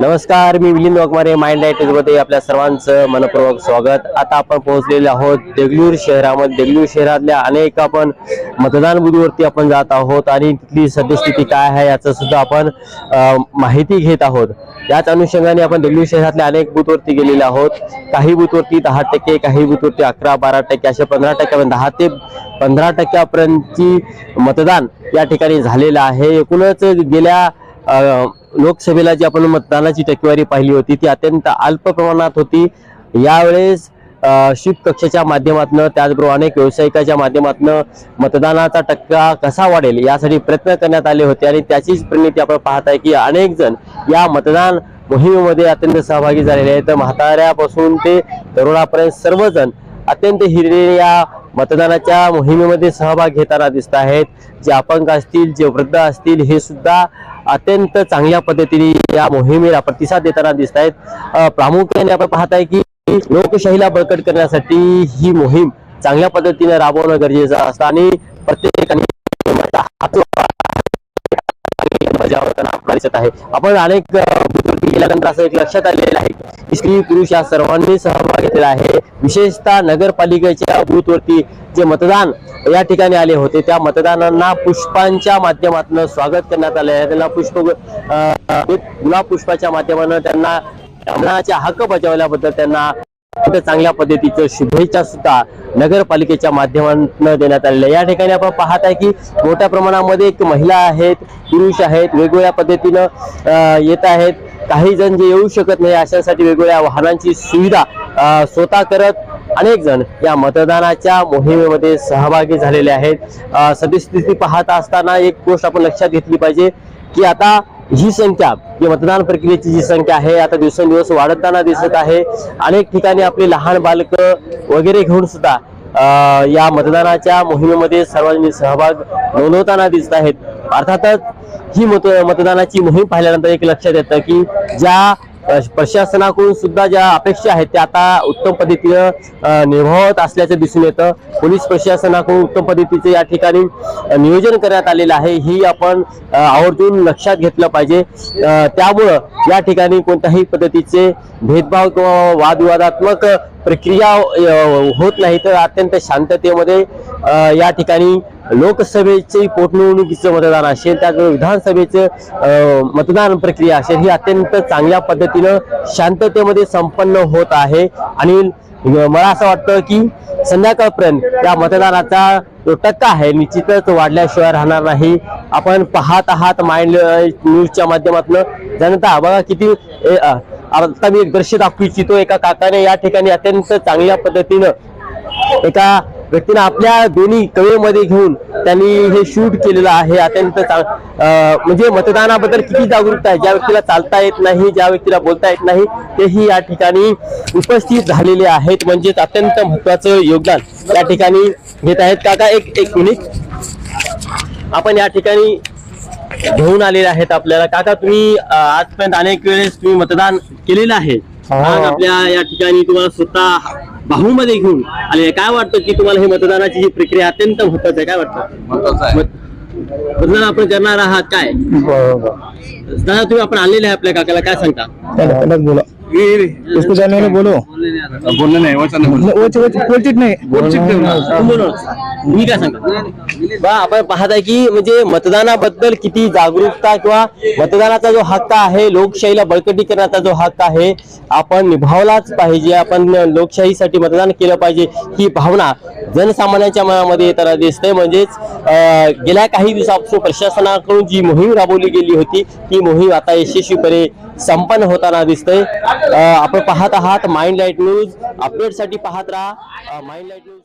नमस्कार मी मिलिंद वाघमारे माइंड लाइटमध्ये आपल्या सर्वांचं मनपूर्वक स्वागत. आता आपण पोहोचलेले आहोत देगलूर शहरामध्ये. देगलूर शहरातल्या अनेक आपण मतदान बुथवरती आपण जात आहोत आणि तिथली सद्यस्थिती काय आहे याचं सुद्धा आपण माहिती घेत आहोत. याच अनुषंगाने आपण देगलूर शहरातल्या अनेक बूथवरती गेलेले आहोत. काही बूथवरती दहा टक्के काही बूथवरती अकरा बारा टक्के असे पंधरा टक्क्यापर्यंत दहा ते पंधरा टक्क्यापर्यंतची मतदान या ठिकाणी झालेलं आहे. एकूणच गेल्या लोकसभेला जी आपण मतदानाची टक्केवारी पाहिली होती ती अत्यंत अल्प प्रमाणात होती. यावेळेस शिप शीत कक्षाच्या माध्यमातून त्याचबरोबर अनेक व्यावसायिकाच्या माध्यमातून मतदानाचा टक्का कसा वाढेल यासाठी प्रयत्न करण्यात आले होते. आणि त्याचीच परिणिती आपण पाहत आहे की अनेक जण या मतदान मोहिमेमध्ये अत्यंत सहभागी झालेले आहेत. म्हाताऱ्यापासून ते तरुणापर्यंत सर्वजण अत्यंत हिरलेले या मतदानाच्या मोहिमेमध्ये सहभाग घेताना दिसत आहेत. जे अपंग असतील जे वृद्ध असतील हे सुद्धा अत्यंत चांगल्या पद्धतीने या मोहिमेला प्रतिसाद देताना दिसत आहेत प्रामुख्याने आपण पाहत आहे की लोकशाहीला बळकट करण्यासाठी ही मोहीम चांगल्या पद्धतीने राबवणं गरजेचं असतं आणि प्रत्येकाने बजावताना आपल्याला दिसत आहे. आपण अनेक गेल्यानंतर असं एक लक्षात आलेलं आहे स्त्री पुरुष या सर्वांनी सहभाग घेतलेला आहे. विशेषतः नगरपालिकेच्या बूथवरती जे मतदान या ठिकाणी आले होते त्या मतदानांना पुष्पांच्या माध्यमातून स्वागत करण्यात आले आहे. त्यांना पुष्प गुलाब पुष्पाच्या माध्यमानं त्यांना मतदानाचा हक्क बजावल्याबद्दल त्यांना चांगल्या पद्धतीचं शुभेच्छा सुद्धा नगरपालिकेच्या माध्यमातून देण्यात आलेल्या आहे. या ठिकाणी आपण पाहत आहे की मोठ्या प्रमाणामध्ये एक महिला आहेत पुरुष आहेत वेगवेगळ्या पद्धतीनं येत आहेत. काही जण जे येऊ शकत नाही अशासाठी वेगवेगळ्या वाहनांची सुविधा स्वतः करत अनेक जण या मतदानाच्या मोहिमेमध्ये सहभागी झालेले आहेत. सद्यस्थिती पाहत असताना एक गोष्ट आपण लक्षात घेतली पाहिजे की आता ही संख्या जी मतदान प्रक्रियेची जी संख्या आहे आता दिवसेंदिवस वाढताना दिसत आहे. अनेक ठिकाणी आपली लहान बालक वगैरे घेऊन सुद्धा या मतदानाच्या मोहिमेमध्ये सर्वांनी सहभाग नोंदवताना दिसत आहेत. अर्थातच ही मत मतदानाची मोहीम पाहिल्यानंतर एक लक्षात येतं की ज्या प्रशासनाकडून सुद्धा ज्या अपेक्षा आहेत त्या आता उत्तम पद्धतीनं निभावत असल्याचं दिसून येतं. पोलीस प्रशासनाकडून उत्तम पद्धतीचे या ठिकाणी नियोजन करण्यात आलेलं आहे. ही आपण आवर्जून लक्षात घेतलं पाहिजे. त्यामुळं या ठिकाणी कोणत्याही पद्धतीचे भेदभाव किंवा वादविवादात्मक प्रक्रिया होत नाही तर अत्यंत शांततेमध्ये या ठिकाणी लोकसभेची पोटनिवडणुकीचं मतदान असेल त्याचबरोबर विधानसभेचं मतदान प्रक्रिया असेल ही अत्यंत चांगल्या पद्धतीनं शांततेमध्ये संपन्न होत आहे. आणि मला असं वाटतं की संध्याकाळपर्यंत या मतदानाचा जो टक्का आहे निश्चितच वाढल्याशिवाय राहणार नाही. आपण पाहत आहात माइंड न्यूजच्या माध्यमातून. जनता बघा किती आता मी एक दृश्य दाखवू इच्छितो एका काकाने या ठिकाणी अत्यंत चांगल्या पद्धतीनं एका व्यक्तीनं आपल्या दोन्ही कवेमध्ये घेऊन त्यांनी हे शूट केलेलं आहे. अत्यंत चांग- म्हणजे मतदानाबद्दल किती जागरूकता आहे? ज्या व्यक्तीला चालता येत नाही ज्या व्यक्तीला बोलता येत नाही तेही या ठिकाणी उपस्थित झालेले आहेत. म्हणजेच अत्यंत महत्वाचं योगदान या ठिकाणी घेत आहेत. काका एक एक मिनिट. आपण या ठिकाणी घेऊन आलेले आहेत आपल्याला. काका तुम्ही आजपर्यंत अनेक वेळेस तुम्ही मतदान केलेलं आहे. आज आपल्या या ठिकाणी तुम्हाला स्वतः बाहूमध्ये घेऊन आले काय वाटतं की तुम्हाला हे मतदानाची ही प्रक्रिया अत्यंत महत्वाची आहे? काय वाटतं? मत- मतदान आपण करणार आहात काय? दादा तुम्ही आपण आलेले आहे आपल्या काकाला काय सांगता? बोला. वाले बोलो. बोलणं नाही वो काय सांगता? बा आपण पाहत आहे की म्हणजे मतदानाबद्दल किती जागरूकता किंवा मतदानाचा जो हक्क आहे लोकशाहीला बळकटी करण्याचा जो हक्क आहे आपण निभावलाच पाहिजे. आपण लोकशाहीसाठी मतदान केलं पाहिजे ही भावना जनसामान्यांच्या मनामध्ये येताना दिसते. म्हणजेच गेल्या काही दिवसापासून प्रशासनाकडून जी मोहीम राबवली गेली होती ती मोहीम आता यशस्वीपणे संपन्न होताना दिसतंय. आपण पाहत आहात माइंड लाइट न्यूज. अपडेटसाठी पाहत राहा. Mind light news.